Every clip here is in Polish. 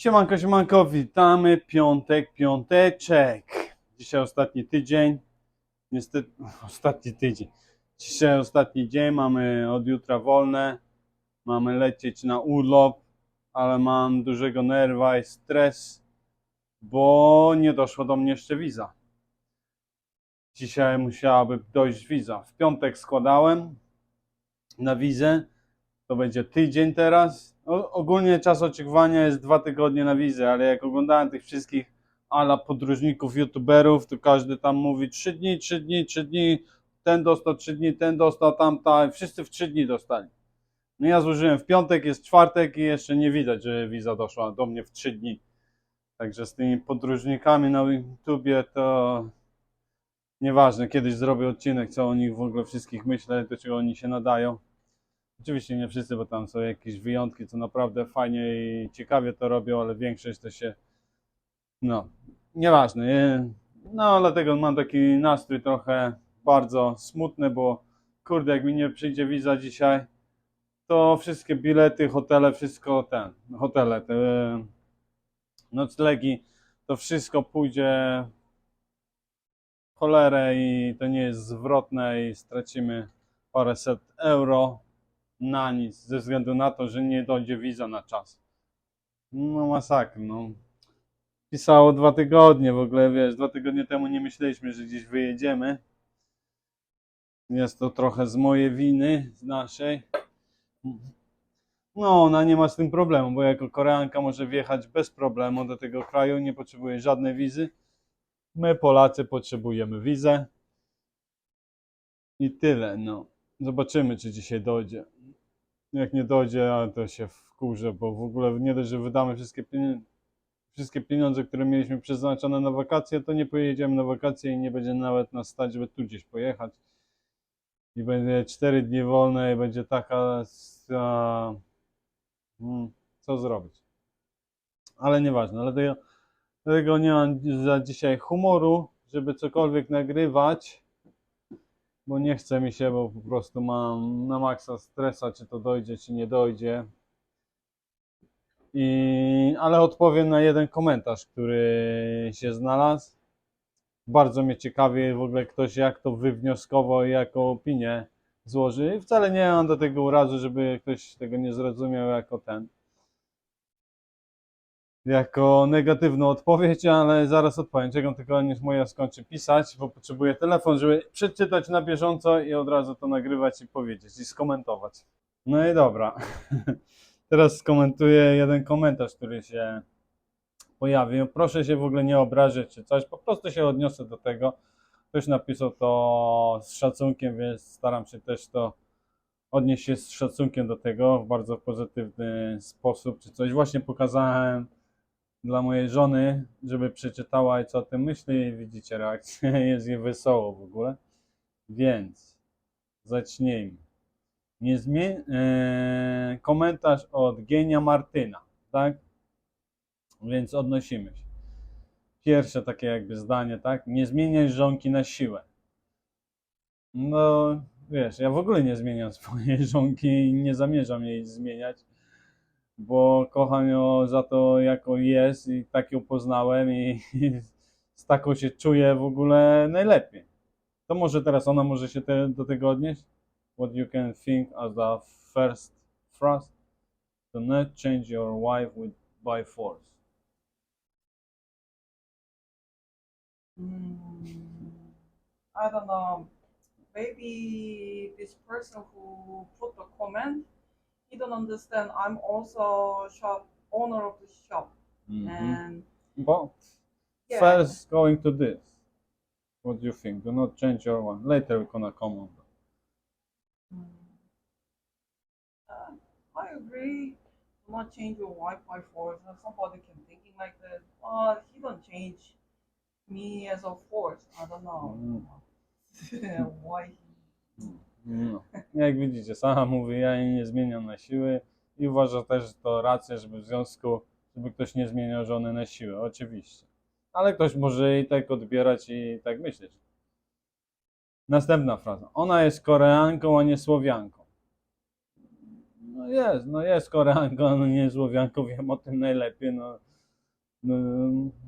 Siemanko, siemanko, witamy, piątek, piąteczek. Dzisiaj ostatni tydzień, niestety, ostatni tydzień. Dzisiaj ostatni dzień, mamy od jutra wolne, mamy lecieć na urlop, ale mam dużego nerwa i stres, bo nie doszło do mnie jeszcze wiza. Dzisiaj musiałaby dojść wiza. W piątek składałem na wizę, to będzie tydzień teraz. O, ogólnie czas oczekiwania jest dwa tygodnie na wizę, ale jak oglądałem tych wszystkich ala podróżników, youtuberów, to każdy tam mówi trzy dni, trzy dni, trzy dni, ten dostał trzy dni, ten dostał tamta, wszyscy w trzy dni dostali. No ja złożyłem w piątek, jest czwartek i jeszcze nie widać, że wiza doszła do mnie w trzy dni. Także z tymi podróżnikami na YouTubie to nieważne, kiedyś zrobię odcinek, co o nich w ogóle wszystkich myślę, do czego oni się nadają. Oczywiście nie wszyscy, bo tam są jakieś wyjątki, co naprawdę fajnie i ciekawie to robią, ale większość to się. No, nieważne. nie? No, dlatego mam taki nastrój trochę bardzo smutny, bo kurde, jak mi nie przyjdzie wiza dzisiaj, to wszystkie bilety, hotele, wszystko ten, hotele, te noclegi, to wszystko pójdzie w cholerę i to nie jest zwrotne i stracimy paręset euro na nic, ze względu na to, że nie dojdzie wiza na czas. No masakra, no. Pisało dwa tygodnie w ogóle, wiesz, dwa tygodnie temu nie myśleliśmy, że gdzieś wyjedziemy. Jest to trochę z mojej winy, z naszej. No, ona nie ma z tym problemu, bo jako Koreanka może wjechać bez problemu do tego kraju, nie potrzebuje żadnej wizy. My, Polacy, potrzebujemy wizę. I tyle, no. Zobaczymy, czy dzisiaj dojdzie. Jak nie dojdzie, to się wkurzę, bo w ogóle nie dość, że wydamy wszystkie pieniądze, wszystkie pieniądze, które mieliśmy przeznaczone na wakacje, to nie pojedziemy na wakacje i nie będzie nawet nas stać, żeby tu gdzieś pojechać. I będzie 4 dni wolne i będzie taka... A, hmm, co zrobić? Ale nieważne, dlatego, dlatego nie mam za dzisiaj humoru, żeby cokolwiek nagrywać bo nie chce mi się, bo po prostu mam na maksa stresa, czy to dojdzie, czy nie dojdzie. I, ale odpowiem na jeden komentarz, który się znalazł. Bardzo mnie ciekawi w ogóle ktoś jak to wywnioskował i jaką opinię złoży. I wcale nie mam do tego urazu, żeby ktoś tego nie zrozumiał jako ten. Jako negatywną odpowiedź, ale zaraz odpowiem. Czekam tylko, niż moja skończy pisać, bo potrzebuję telefon, żeby przeczytać na bieżąco i od razu to nagrywać i powiedzieć i skomentować. No i dobra. Teraz skomentuję jeden komentarz, który się pojawił. Proszę się w ogóle nie obrazić czy coś, po prostu się odniosę do tego. Ktoś napisał to z szacunkiem, więc staram się też to odnieść się z szacunkiem do tego w bardzo pozytywny sposób, czy coś. Właśnie pokazałem dla mojej żony, żeby przeczytała i co o tym myśli. I widzicie reakcję, jest jej wesoło w ogóle. Więc zacznijmy. Nie e, komentarz od Genia Martyna, tak? Więc odnosimy się. Pierwsze takie jakby zdanie, tak? Nie zmieniaj żonki na siłę. No, wiesz, ja w ogóle nie zmieniam swojej żonki i nie zamierzam jej zmieniać bo kocham ją za to, jaką jest i tak ją poznałem i, i z taką się czuję w ogóle najlepiej. To może teraz ona może się te, do tego odnieść? What you can think as a first thrust? Do not change your wife with, by force. Mm, I don't know. Maybe this person who put the comment, he don't understand. I'm also shop owner of the shop, and But yeah, first going to this. What do you think? Do not change your one. Later we're gonna come on. Mm. Uh, I agree. Do not change your wife by force. And somebody can thinking like that. Uh, he don't change me as a force. I don't know why. He, No. Jak widzicie, sama mówi, ja jej nie zmieniam na siły i uważa też, że to racja, żeby w związku, żeby ktoś nie zmieniał żony na siłę, oczywiście. Ale ktoś może i tak odbierać i tak myśleć. Następna fraza. Ona jest Koreanką, a nie Słowianką. No jest, no jest Koreanką, no nie Słowianką, wiem o tym najlepiej, no. No,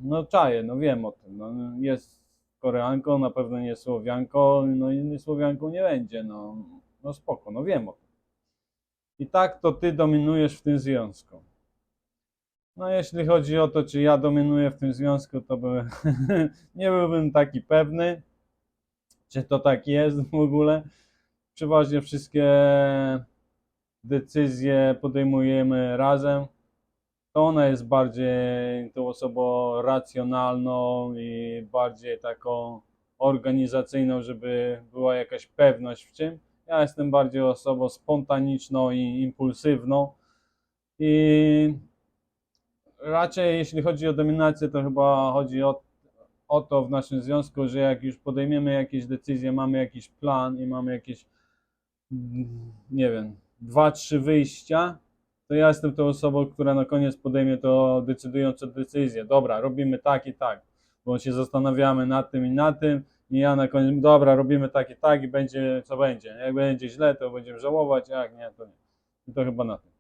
no czaję, no wiem o tym, no jest Koreanką, na pewno nie Słowianką, no i Słowianką nie będzie, no, no spoko, no wiem o tym. I tak to ty dominujesz w tym związku. No jeśli chodzi o to, czy ja dominuję w tym związku, to by, nie byłbym taki pewny, czy to tak jest w ogóle. Przeważnie wszystkie decyzje podejmujemy razem. To ona jest bardziej tą osobą racjonalną i bardziej taką organizacyjną, żeby była jakaś pewność w czym. Ja jestem bardziej osobą spontaniczną i impulsywną. I raczej jeśli chodzi o dominację, to chyba chodzi o, o to w naszym związku, że jak już podejmiemy jakieś decyzje, mamy jakiś plan i mamy jakieś, nie wiem, dwa, trzy wyjścia, to ja jestem tą osobą, która na koniec podejmie to decydującą decyzję. Dobra, robimy tak i tak, bo się zastanawiamy nad tym i nad tym i ja na koniec, dobra, robimy tak i tak i będzie co będzie. Jak będzie źle, to będziemy żałować, jak nie, to nie. I to chyba na tym.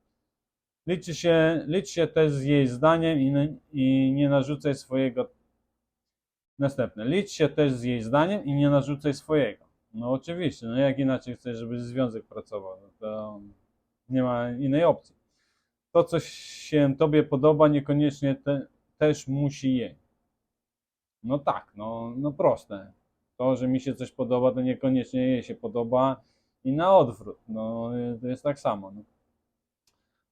Liczy się, licz się też z jej zdaniem i, i nie narzucaj swojego. Następne. Licz się też z jej zdaniem i nie narzucaj swojego. No oczywiście, no jak inaczej chcesz, żeby związek pracował, no to nie ma innej opcji. To, co się tobie podoba, niekoniecznie te, też musi jej. No tak, no, no proste. To, że mi się coś podoba, to niekoniecznie jej się podoba i na odwrót. No to jest tak samo. No.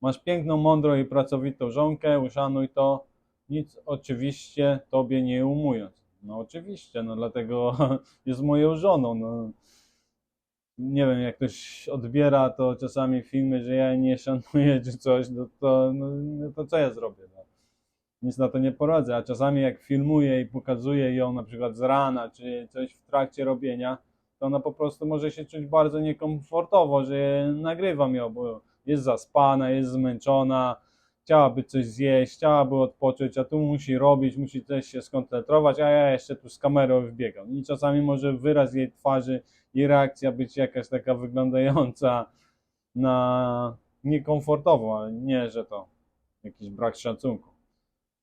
Masz piękną, mądrą i pracowitą żonkę, uszanuj to, nic oczywiście tobie nie umując. No oczywiście, no dlatego jest moją żoną. No. Nie wiem, jak ktoś odbiera to czasami filmy, że ja nie szanuję czy coś, no to, no, no to co ja zrobię? No. Nic na to nie poradzę, a czasami jak filmuję i pokazuję ją na przykład z rana, czy coś w trakcie robienia, to ona po prostu może się czuć bardzo niekomfortowo, że nagrywam ją, bo jest zaspana, jest zmęczona, chciałaby coś zjeść, chciałaby odpocząć, a tu musi robić, musi też się skoncentrować, a ja jeszcze tu z kamerą wbiegam. I czasami może wyraz jej twarzy i reakcja być jakaś taka wyglądająca na niekomfortową, ale nie, że to jakiś brak szacunku.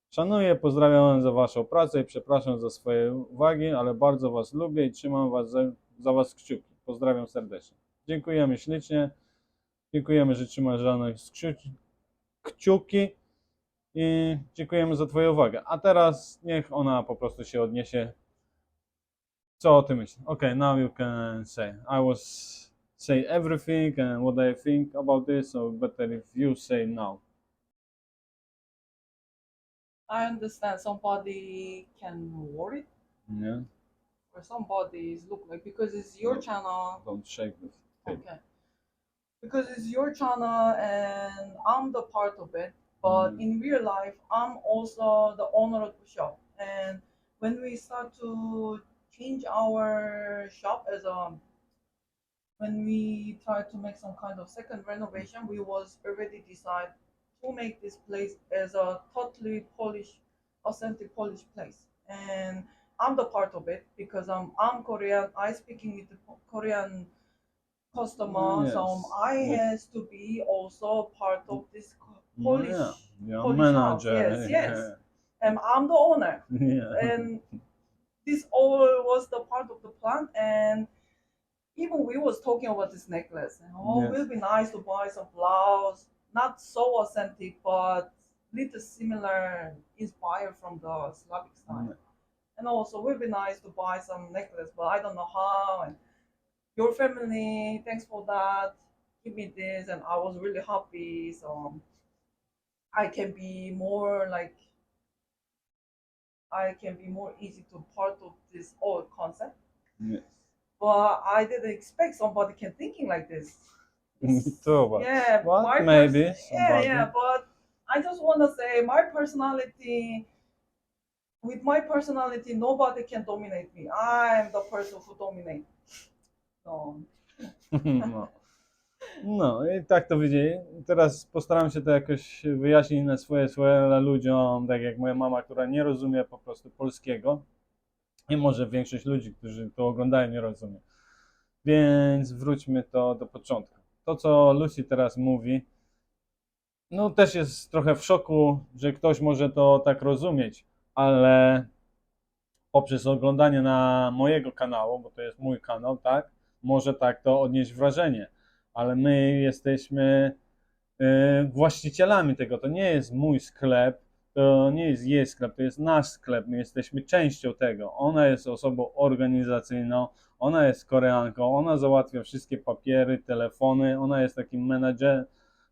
Szanuję, pozdrawiam za Waszą pracę i przepraszam za swoje uwagi, ale bardzo Was lubię i trzymam was za, za Was kciuki. Pozdrawiam serdecznie. Dziękujemy ślicznie. Dziękujemy, że trzymasz za nas kciuki, i dziękujemy za Twoją uwagę. A teraz niech ona po prostu się odniesie. Co o tym myślisz? Okay, now you can say. I was say everything and what I think about this, so better if you say now. I understand somebody can worry Nie? or somebody's look like because it's your channel. Don't shake this. Okay. Because it's your channel and I'm the part of it, but Mm. in real life, I'm also the owner of the shop. And when we start to change our shop as a when we try to make some kind of second renovation, we was already decide to make this place as a totally Polish, authentic Polish place. And I'm the part of it because I'm I'm Korean. I speaking with the Korean customer, so Yes. I Yes. has to be also part of this co- Polish. yeah, you're Polish manager. house, yes, yes. And I'm the owner yeah. and this all was the part of the plan and even we was talking about this necklace and oh Yes. it will be nice to buy some blouse not so authentic but little similar inspired from the slavic style mm. and also it will be nice to buy some necklace but i don't know how and your family thanks for that give me this and i was really happy so um, i can be more like I can be more easy to part of this old concept. Yes. But I didn't expect somebody can thinking like this. Too, yeah, my maybe yeah, yeah. But I just want to say my personality. With my personality, nobody can dominate me. I'm the person who dominate. No. no i tak to widzieli. Teraz postaram się to jakoś wyjaśnić na swoje słowa ludziom, tak jak moja mama, która nie rozumie po prostu polskiego. I może większość ludzi, którzy to oglądają, nie rozumie. Więc wróćmy to do początku. To, co Lucy teraz mówi, no też jest trochę w szoku, że ktoś może to tak rozumieć, ale poprzez oglądanie na mojego kanału, bo to jest mój kanał, tak, może tak to odnieść wrażenie, ale my jesteśmy y, właścicielami tego. To nie jest mój sklep, to nie jest jej sklep, to jest nasz sklep. My jesteśmy częścią tego. Ona jest osobą organizacyjną, ona jest Koreanką, ona załatwia wszystkie papiery, telefony, ona jest takim menadżer,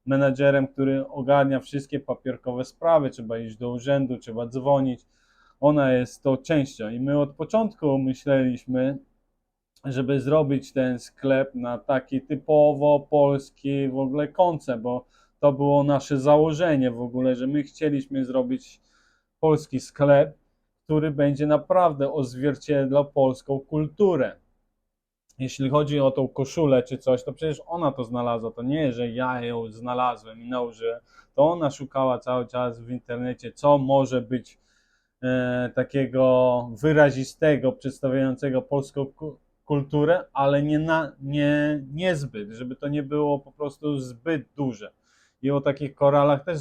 menadżerem, który ogarnia wszystkie papierkowe sprawy. Trzeba iść do urzędu, trzeba dzwonić. Ona jest tą częścią i my od początku myśleliśmy, żeby zrobić ten sklep na taki typowo polski w ogóle koncept, bo to było nasze założenie w ogóle, że my chcieliśmy zrobić polski sklep, który będzie naprawdę odzwierciedlał polską kulturę. Jeśli chodzi o tą koszulę czy coś, to przecież ona to znalazła. To nie, że ja ją znalazłem i nałożyłem. To ona szukała cały czas w internecie, co może być e, takiego wyrazistego, przedstawiającego polską kulturę, ale nie, na, nie, niezbyt, żeby to nie było po prostu zbyt duże. I o takich koralach też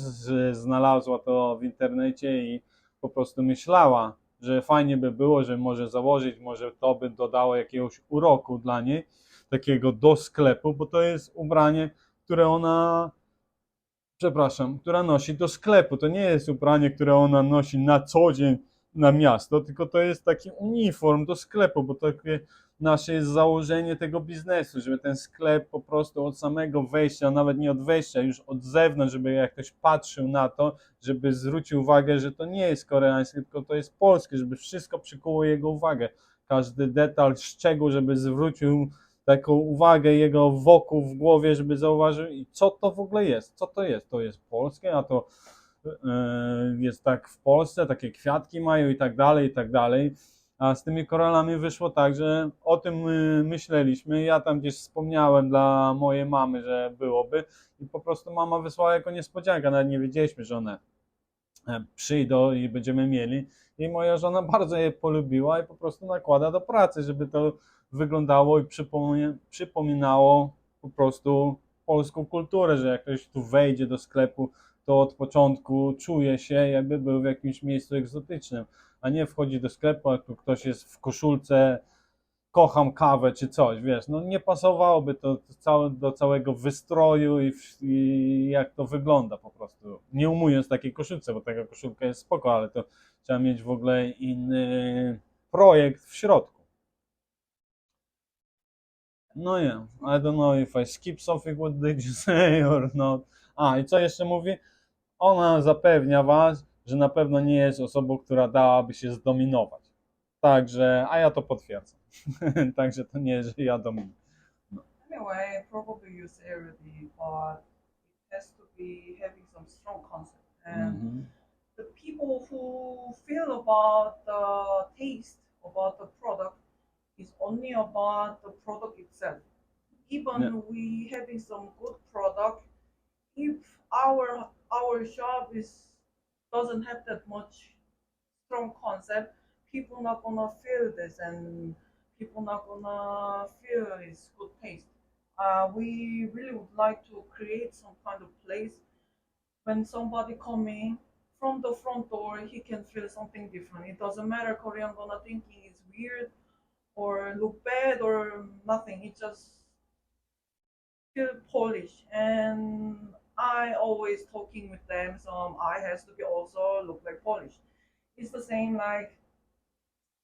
znalazła to w internecie i po prostu myślała, że fajnie by było, że może założyć, może to by dodało jakiegoś uroku dla niej, takiego do sklepu, bo to jest ubranie, które ona, przepraszam, która nosi do sklepu. To nie jest ubranie, które ona nosi na co dzień na miasto, tylko to jest taki uniform do sklepu, bo takie nasze jest założenie tego biznesu, żeby ten sklep po prostu od samego wejścia, nawet nie od wejścia, już od zewnątrz, żeby jak ktoś patrzył na to, żeby zwrócił uwagę, że to nie jest koreańskie, tylko to jest polskie, żeby wszystko przykuło jego uwagę. Każdy detal, szczegół, żeby zwrócił taką uwagę jego wokół w głowie, żeby zauważył, i co to w ogóle jest, co to jest. To jest polskie, a to e, jest tak w Polsce, takie kwiatki mają i tak dalej, i tak dalej. A z tymi koralami wyszło tak, że o tym y, myśleliśmy. Ja tam gdzieś wspomniałem dla mojej mamy, że byłoby i po prostu mama wysłała jako niespodziankę. Nawet nie wiedzieliśmy, że one e, przyjdą i będziemy mieli. I moja żona bardzo je polubiła i po prostu nakłada do pracy, żeby to wyglądało i przypominało po prostu polską kulturę, że jak ktoś tu wejdzie do sklepu, to od początku czuje się, jakby był w jakimś miejscu egzotycznym a nie wchodzi do sklepu, a ktoś jest w koszulce, kocham kawę czy coś, wiesz, no nie pasowałoby to do całego wystroju i, i jak to wygląda po prostu. Nie umując takiej koszulce, bo taka koszulka jest spoko, ale to trzeba mieć w ogóle inny projekt w środku. No yeah, I don't know if I skip something what did you say or not. A, i co jeszcze mówi? Ona zapewnia was, że na pewno nie jest osobą, która dałaby się zdominować. Także, a ja to potwierdzam. Także to nie jest, że ja dominuję. Anyway, probably you say already, but it has to be having some strong concept. And Mhm. the people who feel about the taste about the product is only about the product itself. Even Yeah. we having some good product, if our our shop is doesn't have that much strong concept, people not gonna feel this and people not gonna feel its good taste. Uh, we really would like to create some kind of place when somebody coming from the front door, he can feel something different. It doesn't matter Korean gonna thinking it's weird or look bad or nothing. It just feel Polish. And I always talking with them, so um, I has to be also look like Polish. It's the same like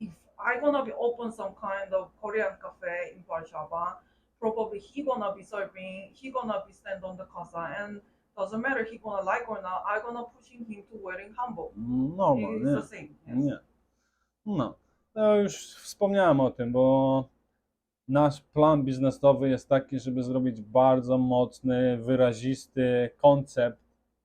if I gonna be open some kind of Korean cafe in Warszawa, probably he gonna be serving, he gonna be stand on the casa, and doesn't matter he gonna like or not, I gonna pushing him to wearing hanbok. Normal, it's the same. Yes. Nie. No, to już wspomniałem o tym, bo nasz plan biznesowy jest taki, żeby zrobić bardzo mocny, wyrazisty koncept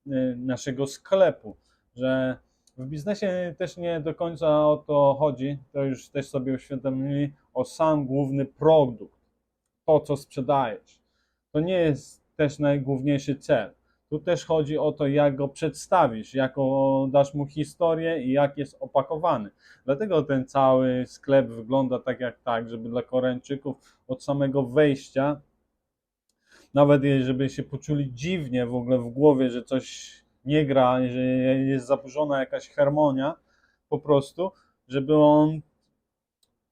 y, naszego sklepu, że w biznesie też nie do końca o to chodzi, to już też sobie uświadomili, o sam główny produkt, to co sprzedajesz. To nie jest też najgłówniejszy cel. Tu też chodzi o to, jak go przedstawisz, jaką dasz mu historię i jak jest opakowany. Dlatego ten cały sklep wygląda tak jak tak, żeby dla Koreańczyków od samego wejścia nawet żeby się poczuli dziwnie w ogóle w głowie, że coś nie gra, że jest zaburzona jakaś harmonia po prostu, żeby on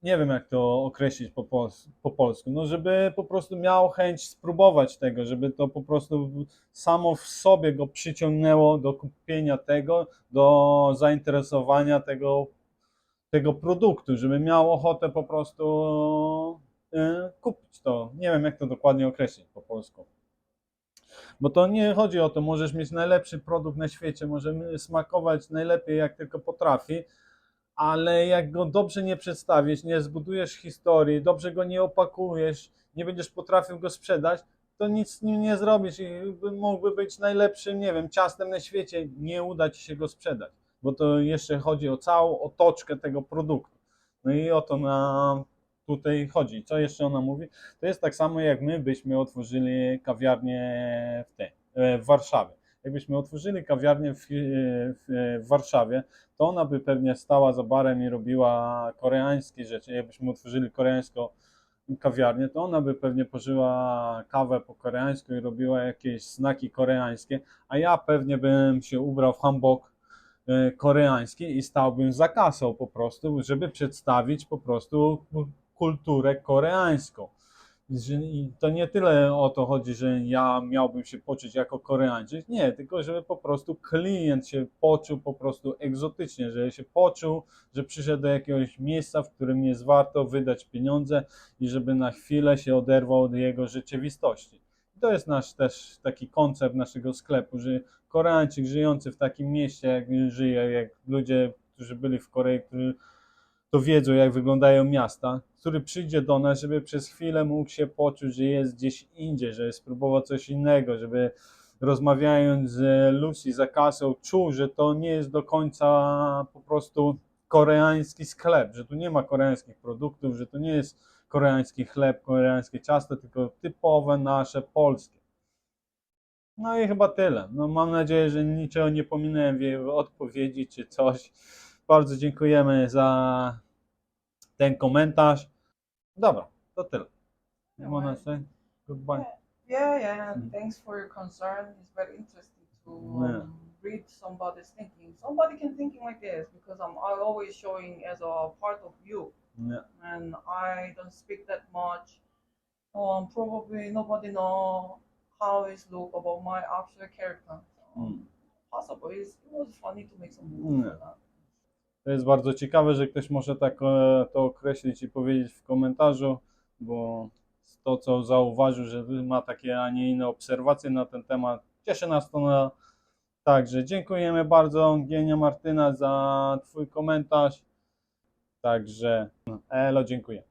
nie wiem jak to określić po, pols- po polsku, no żeby po prostu miał chęć spróbować tego, żeby to po prostu samo w sobie go przyciągnęło do kupienia tego, do zainteresowania tego, tego produktu, żeby miał ochotę po prostu e, kupić to. Nie wiem jak to dokładnie określić po polsku. Bo to nie chodzi o to, możesz mieć najlepszy produkt na świecie, może smakować najlepiej jak tylko potrafi, ale jak go dobrze nie przedstawisz, nie zbudujesz historii, dobrze go nie opakujesz, nie będziesz potrafił go sprzedać, to nic z nim nie zrobisz i mógłby być najlepszym, nie wiem, ciastem na świecie, nie uda ci się go sprzedać, bo to jeszcze chodzi o całą otoczkę tego produktu. No i o to nam tutaj chodzi. Co jeszcze ona mówi? To jest tak samo jak my byśmy otworzyli kawiarnię w, tej, e, w Warszawie. Jakbyśmy otworzyli kawiarnię w, w, w Warszawie, to ona by pewnie stała za barem i robiła koreańskie rzeczy. Jakbyśmy otworzyli koreańską kawiarnię, to ona by pewnie pożyła kawę po koreańsku i robiła jakieś znaki koreańskie, a ja pewnie bym się ubrał w hanbok e, koreański i stałbym za kasą po prostu, żeby przedstawić po prostu kulturę koreańską. I to nie tyle o to chodzi, że ja miałbym się poczuć jako Koreańczyk, nie, tylko żeby po prostu klient się poczuł po prostu egzotycznie, że się poczuł, że przyszedł do jakiegoś miejsca, w którym jest warto wydać pieniądze i żeby na chwilę się oderwał od jego rzeczywistości. I to jest nasz też taki koncept naszego sklepu, że Koreańczyk żyjący w takim mieście, jak żyje, jak ludzie, którzy byli w Korei, którzy to wiedzą, jak wyglądają miasta, który przyjdzie do nas, żeby przez chwilę mógł się poczuć, że jest gdzieś indziej, że spróbował coś innego, żeby rozmawiając z Lucy za kasą, czuł, że to nie jest do końca po prostu koreański sklep, że tu nie ma koreańskich produktów, że to nie jest koreański chleb, koreańskie ciasto, tylko typowe nasze polskie. No i chyba tyle. No mam nadzieję, że niczego nie pominąłem w odpowiedzi czy coś. Bardzo dziękujemy za ten komentarz. Dobra, to tyle. You wanna say goodbye? Yeah, yeah. Mm. Thanks for your concern. It's very interesting to Yeah. um, read somebody's thinking. Somebody can thinking like this because I'm, always showing as a part of you, Nie. and I don't speak that much. Um, probably nobody know how it look about my actual character. So, Mm. Possible. It's, it was funny to make some movies. Yeah. To jest bardzo ciekawe, że ktoś może tak e, to określić i powiedzieć w komentarzu, bo to, co zauważył, że ma takie, a nie inne obserwacje na ten temat, cieszy nas to na... Także dziękujemy bardzo Gienia Martyna za Twój komentarz. Także Elo, dziękuję.